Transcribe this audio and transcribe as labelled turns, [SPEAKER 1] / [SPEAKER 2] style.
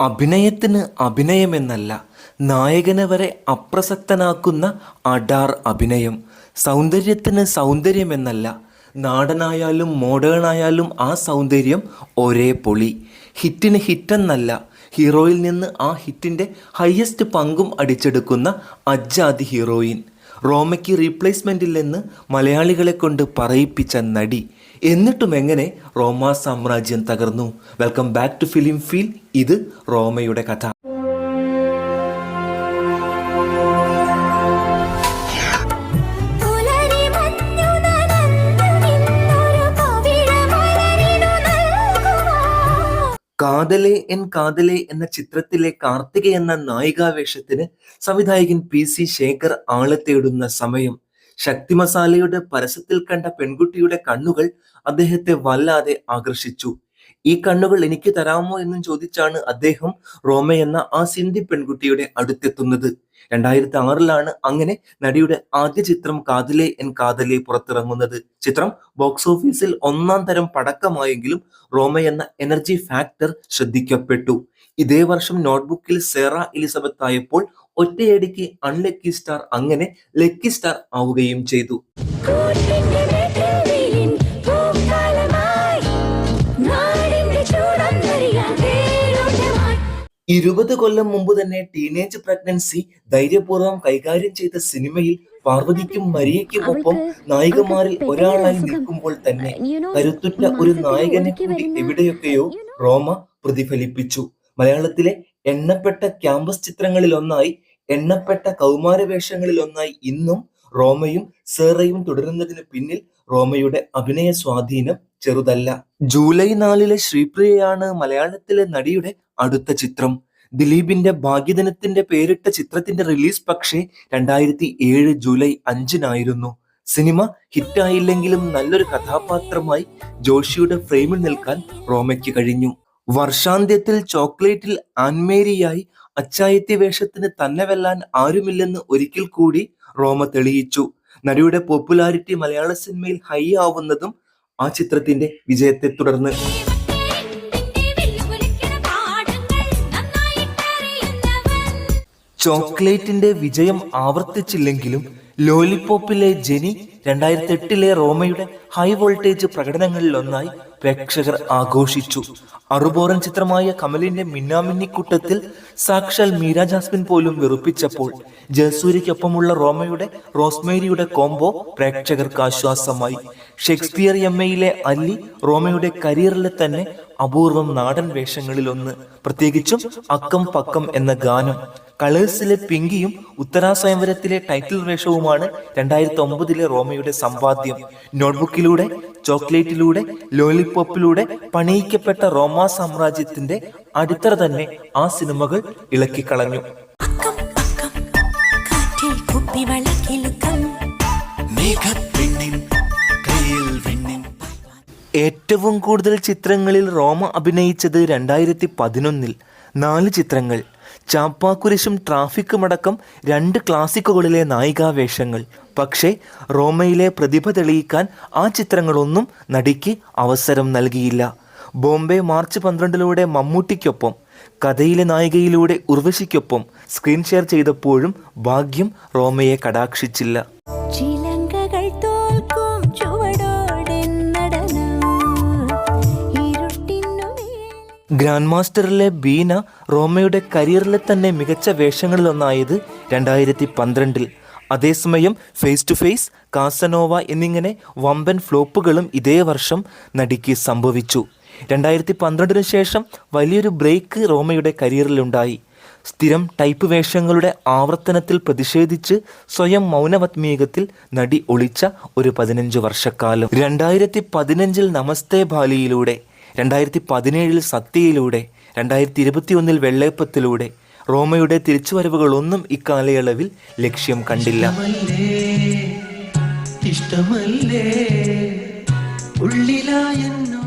[SPEAKER 1] അഭിനയത്തിന് അഭിനയമെന്നല്ല നായകനെ വരെ അപ്രസക്തനാക്കുന്ന അഡാർ അഭിനയം. സൗന്ദര്യത്തിന് സൗന്ദര്യമെന്നല്ല നാടനായാലും മോഡേണായാലും ആ സൗന്ദര്യം ഒരേ പൊളി. ഹിറ്റിന് ഹിറ്റെന്നല്ല ഹീറോയിൽ നിന്ന് ആ ഹിറ്റിന്റെ ഹയസ്റ്റ് പങ്കും അടിച്ചെടുക്കുന്ന അജ്ജാതി ഹീറോയിൻ. റോമയ്ക്ക് റീപ്ലേസ്മെന്റ് ഇല്ലെന്ന് മലയാളികളെ കൊണ്ട് പറയിപ്പിച്ച നടി എന്നിട്ടും എങ്ങനെ റോമ സാമ്രാജ്യം തകർന്നു? Welcome back to film feel ഇത് റോമയുടെ കഥ. കാതലേ എൻ കാതലെ എന്ന ചിത്രത്തിലെ കാർത്തിക എന്ന നായികാവേഷത്തിന് സംവിധായകൻ പി സി ശേഖർ ആളെ തേടുന്ന സമയം. ശക്തി മസാലയുടെ പരസ്യത്തിൽ കണ്ട പെൺകുട്ടിയുടെ കണ്ണുകൾ അദ്ദേഹത്തെ വല്ലാതെ ആകർഷിച്ചു. ഈ കണ്ണുകൾ എനിക്ക് തരാമോ എന്നും ചോദിച്ചാണ് അദ്ദേഹം റോമ എന്ന ആ സിന്ധി പെൺകുട്ടിയുടെ അടുത്തെത്തുന്നത്. രണ്ടായിരത്തി ആറിലാണ് അങ്ങനെ നടിയുടെ ആദ്യ ചിത്രം കാതലെ എൻ കാതലെ പുറത്തിറങ്ങുന്നത്. ചിത്രം ബോക്സ് ഓഫീസിൽ ഒന്നാം തരം പടക്കമായെങ്കിലും റോമ എന്ന എനർജി ഫാക്ടർ ശ്രദ്ധിക്കപ്പെട്ടു. ഇതേ വർഷം നോട്ട്ബുക്കിൽ സെറ എലിസബത്ത് ആയപ്പോൾ ഒറ്റയടിക്ക് അൺലക്കി സ്റ്റാർ അങ്ങനെ ലക്കി സ്റ്റാർ ആവുകയും ചെയ്തു. ഇരുപത് കൊല്ലം മുമ്പ് തന്നെ ടീനേജ് പ്രഗ്നൻസി ധൈര്യപൂർവം കൈകാര്യം ചെയ്ത സിനിമയിൽ പാർവതിക്കും മരിയയ്ക്കും ഒപ്പം നായികമാരിൽ ഒരാളായി നിൽക്കുമ്പോൾ തന്നെ കരുത്തുറ്റ ഒരു നായകനെ കൂടി എവിടെയൊക്കെയോ റോമ പ്രതിഫലിപ്പിച്ചു. മലയാളത്തിലെ എണ്ണപ്പെട്ട ക്യാമ്പസ് ചിത്രങ്ങളിൽ ഒന്നായി എണ്ണപ്പെട്ട കൗമാര വേഷങ്ങളിൽ ഒന്നായി ഇന്നും റോമയും സേറയും തുടരുന്നതിന് പിന്നിൽ റോമയുടെ അഭിനയ സ്വാധീനം ചെറുതല്ല. ജൂലൈ നാലിലെ ശ്രീപ്രിയയാണ് മലയാളത്തിലെ നടിയുടെ അടുത്ത ചിത്രം. ദിലീപിന്റെ ഭാഗ്യദിനത്തിന്റെ പേരിട്ട ചിത്രത്തിന്റെ റിലീസ് പക്ഷേ രണ്ടായിരത്തി ഏഴ് ജൂലൈ അഞ്ചിനായിരുന്നു. സിനിമ ഹിറ്റായില്ലെങ്കിലും നല്ലൊരു കഥാപാത്രമായി ജോഷിയുടെ ഫ്രെയിമിൽ നിൽക്കാൻ റോമയ്ക്ക് കഴിഞ്ഞു. വർഷാന്ത്യത്തിൽ ചോക്ലേറ്റിൽ ആൻമേരിയായി അച്ചായത്തി വേഷത്തിന് തന്നെ വെല്ലാൻ ആരുമില്ലെന്ന് ഒരിക്കൽ കൂടി റോമ തെളിയിച്ചു നടിയുടെ പോപ്പുലാരിറ്റി മലയാള സിനിമയിൽ ഹൈ ആവുന്നതും ആ ചിത്രത്തിന്റെ വിജയത്തെ തുടർന്ന് ചോക്ലേറ്റിന്റെ വിജയം ആവർത്തിച്ചില്ലെങ്കിലും ലോലിപോപ്പിലെ ജെനി രണ്ടായിരത്തി എട്ടിലെ റോമയുടെ ഹൈ വോൾട്ടേജ് പ്രകടനങ്ങളിലൊന്നായി പ്രേക്ഷകർ ആഘോഷിച്ചു. അറുബോറൻ ചിത്രമായ കമലിന്റെ മിന്നാമിന്നിക്കൂട്ടത്തിൽ സാക്ഷാൽ മീര ജാസ്മിൻ പോലും വെറുപ്പിച്ചപ്പോൾ ജയസൂര്യയ്ക്കൊപ്പമുള്ള റോമയുടെ റോസ്മേരിയുടെ കോംബോ പ്രേക്ഷകർക്ക് ആശ്വാസമായി. ഷേക്സ്പിയർ എം എയിലെ അല്ലി റോമയുടെ കരിയറിലെ തന്നെ അപൂർവം നാടൻ വേഷങ്ങളിലൊന്ന്. പ്രത്യേകിച്ചും അക്കം പക്കം എന്ന ഗാനം. കളേഴ്സിലെ പിങ്കിയും ഉത്തരാസ്വയംവരത്തിലെ ടൈറ്റിൽ വേഷവുമാണ് രണ്ടായിരത്തി ഒമ്പതിലെ റോമയുടെ സമ്പാദ്യം നോട്ട്ബുക്കിലൂടെ ചോക്ലേറ്റിലൂടെ ലോലിപോപ്പിലൂടെ പണിയിക്കപ്പെട്ട റോമാ സാമ്രാജ്യത്തിന്റെ അടിത്തറ തന്നെ ആ സിനിമകൾ ഇളക്കിക്കളഞ്ഞു. ഏറ്റവും കൂടുതൽ ചിത്രങ്ങളിൽ റോമ അഭിനയിച്ചത് രണ്ടായിരത്തി പതിനൊന്നിൽ നാല് ചിത്രങ്ങൾ. ചാപ്പാക്കുരിശും ട്രാഫിക്കും അടക്കം രണ്ട് ക്ലാസിക്കുകളിലെ നായികാവേഷങ്ങൾ. പക്ഷേ റോമയിലെ പ്രതിഭ തെളിയിക്കാൻ ആ ചിത്രങ്ങളൊന്നും നടിക്ക് അവസരം നൽകിയില്ല. ബോംബെ മാർച്ച് പന്ത്രണ്ടിലൂടെ മമ്മൂട്ടിക്കൊപ്പം കഥയിലെ നായികയിലൂടെ ഉർവശിക്കൊപ്പം സ്ക്രീൻ ഷെയർ ചെയ്തപ്പോഴും ഭാഗ്യം റോമയെ കടാക്ഷിച്ചില്ല.
[SPEAKER 2] ചിലങ്കകൾ
[SPEAKER 1] ഗ്രാൻഡ് മാസ്റ്ററിലെ ബീന റോമയുടെ കരിയറിലെ തന്നെ മികച്ച വേഷങ്ങളിലൊന്നായത് രണ്ടായിരത്തി പന്ത്രണ്ടിൽ അതേസമയം ഫേസ് ടു ഫേസ് കാസനോവ എന്നിങ്ങനെ വമ്പൻ ഫ്ലോപ്പുകളും ഇതേ വർഷം നടിക്ക് സംഭവിച്ചു. രണ്ടായിരത്തി പന്ത്രണ്ടിന് ശേഷം വലിയൊരു ബ്രേക്ക് റോമയുടെ കരിയറിലുണ്ടായി. സ്ഥിരം ടൈപ്പ് വേഷങ്ങളുടെ ആവർത്തനത്തിൽ പ്രതിഷേധിച്ച് സ്വയം മൗനവത്മീകത്തിൽ നടി ഒളിച്ച ഒരു പതിനഞ്ച് വർഷക്കാലം. രണ്ടായിരത്തി പതിനഞ്ചിൽ നമസ്തേ ബാലിയിലൂടെ രണ്ടായിരത്തി പതിനേഴിൽ സത്യയിലൂടെ രണ്ടായിരത്തി ഇരുപത്തിയൊന്നിൽ വെള്ളേപ്പത്തിലൂടെ റോമയുടെ തിരിച്ചുവരവുകളൊന്നും ഇക്കാലയളവിൽ ലക്ഷ്യം കണ്ടില്ല.
[SPEAKER 3] ഇഷ്ടമല്ലേ ഉള്ളിലായെന്നു